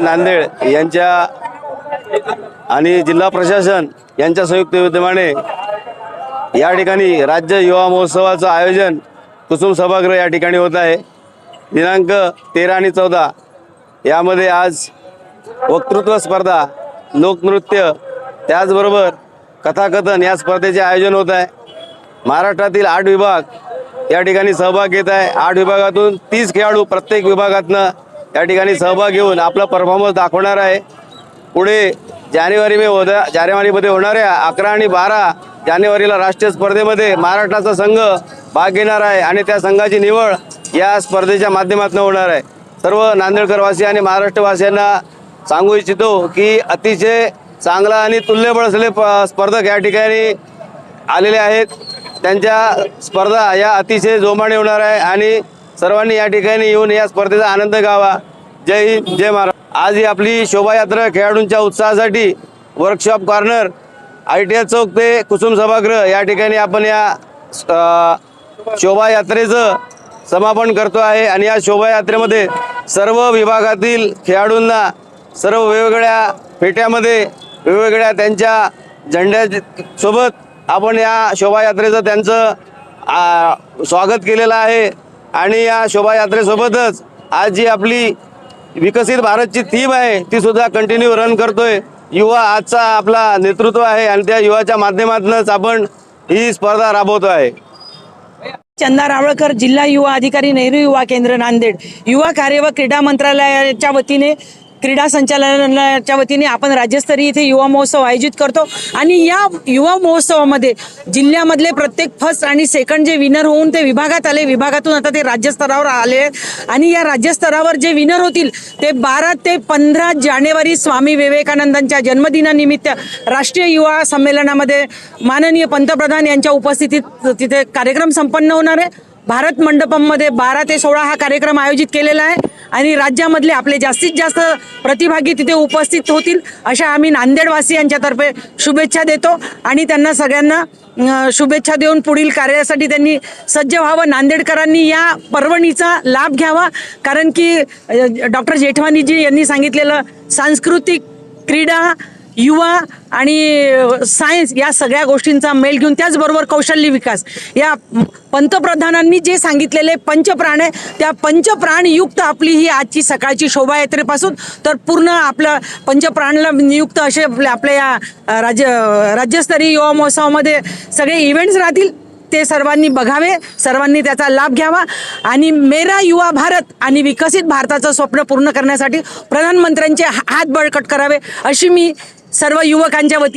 नांदेड यांच्या आणि जिल्हा प्रशासन यांच्या संयुक्त विद्यमाने या ठिकाणी राज्य युवा महोत्सवाचं आयोजन कुसुम सभागृह या ठिकाणी होत आहे. दिनांक तेरा आणि चौदा यामध्ये आज वक्तृत्व स्पर्धा लोकनृत्य त्याचबरोबर कथाकथन या स्पर्धेचे आयोजन होत आहे. महाराष्ट्रातील आठ विभाग या ठिकाणी सहभाग घेत आहे. आठ विभागातून तीस खेळाडू प्रत्येक विभागातनं या ठिकाणी सहभाग घेऊन आपला परफॉर्मन्स दाखवणार आहे. पुढे जानेवारी मे होता जानेवारीमध्ये होणाऱ्या अकरा आणि बारा जानेवारीला राष्ट्रीय स्पर्धेमध्ये महाराष्ट्राचा संघ भाग घेणार आहे आणि त्या संघाची निवड या स्पर्धेच्या माध्यमातून होणार आहे. सर्व नांदेडकरवासी आणि महाराष्ट्रवासियांना सांगू इच्छितो की अतिशय चांगला आणि तुल्यबळ असलेले प- स्पर्धक या ठिकाणी आलेले आहेत. त्यांच्या स्पर्धा या अतिशय जोमाने होणार आहे आणि सर्वांनी या ठिकाणी येऊन या स्पर्धेचा आनंद घ्यावा. जय हिंद जय महाराज आज ही आपली शोभायात्रा खेळाडूंच्या उत्साहासाठी workshop corner I T I चौक ते कुसुम सभागृह या ठिकाणी आपण या शोभायात्रेचं समापन करतो आहे आणि या शोभायात्रेमध्ये सर्व विभागातील खेळाडूंना सर्व वेगवेगळ्या फेट्यामध्ये वेगवेगळ्या त्यांच्या झेंड्या सोबत आपण या शोभायात्रेचं त्यांचं स्वागत केलेलं आहे. आणि या शोभायात्रेसोबतच आज जी आपली विकसित भारतची थीम आहे ती सुद्धा कंटिन्यू रन करतोय. युवा आजचा आपला नेतृत्व आहे आणि त्या युवाच्या माध्यमातूनच आपण ही स्पर्धा राबवतो आहे चंदा रावळकर जिल्हा युवा अधिकारी नेहरू युवा केंद्र नांदेड. युवा कार्य व क्रीडा मंत्रालयाच्या वतीने क्रीडा संचालनाच्या वतीने आपण राज्यस्तरीय इथे युवा महोत्सव आयोजित करतो. आणि या युवा महोत्सवामध्ये जिल्ह्यामधले प्रत्येक फर्स्ट आणि सेकंड जे विनर होऊन ते विभागात आले. विभागातून आता ते राज्यस्तरावर आले आहेत. आणि या राज्यस्तरावर जे विनर होतील ते बारा ते पंधरा जानेवारी स्वामी विवेकानंदांच्या जन्मदिनानिमित्त राष्ट्रीय युवा संमेलनामध्ये माननीय पंतप्रधान यांच्या उपस्थितीत तिथे कार्यक्रम संपन्न होणार आहे. भारत मंडपममध्ये बारा ते सोळा हा कार्यक्रम आयोजित केलेला आहे आणि राज्यामधले आपले जास्तीत जास्त प्रतिभागी तिथे उपस्थित होतील अशा आम्ही नांदेडवासियांच्यातर्फे शुभेच्छा देतो आणि त्यांना सगळ्यांना शुभेच्छा देऊन पुढील कार्यासाठी त्यांनी सज्ज व्हावं. नांदेडकरांनी या पर्वणीचा लाभ घ्यावा. कारण की डॉक्टर जेठवानीजी यांनी सांगितलेलं सांस्कृतिक क्रीडा युवा आणि सायन्स या सगळ्या गोष्टींचा मेल घेऊन त्याचबरोबर कौशल्य विकास या पंतप्रधानांनी जे सांगितलेले पंचप्राण आहे त्या पंचप्राणयुक्त आपली ही आजची सकाळची शोभायात्रेपासून तर पूर्ण आपलं पंचप्राणला नियुक्त असे आपल्या या राज्य राज्यस्तरीय युवा महोत्सवामध्ये सगळे इव्हेंट्स राहतील. ते सर्वांनी बघावे सर्वांनी त्याचा लाभ घ्यावा आणि मेरा युवा भारत आणि विकसित भारताचं स्वप्न पूर्ण करण्यासाठी प्रधानमंत्र्यांचे हा- हात बळकट करावे अशी मी सर्व युवकांच्या वती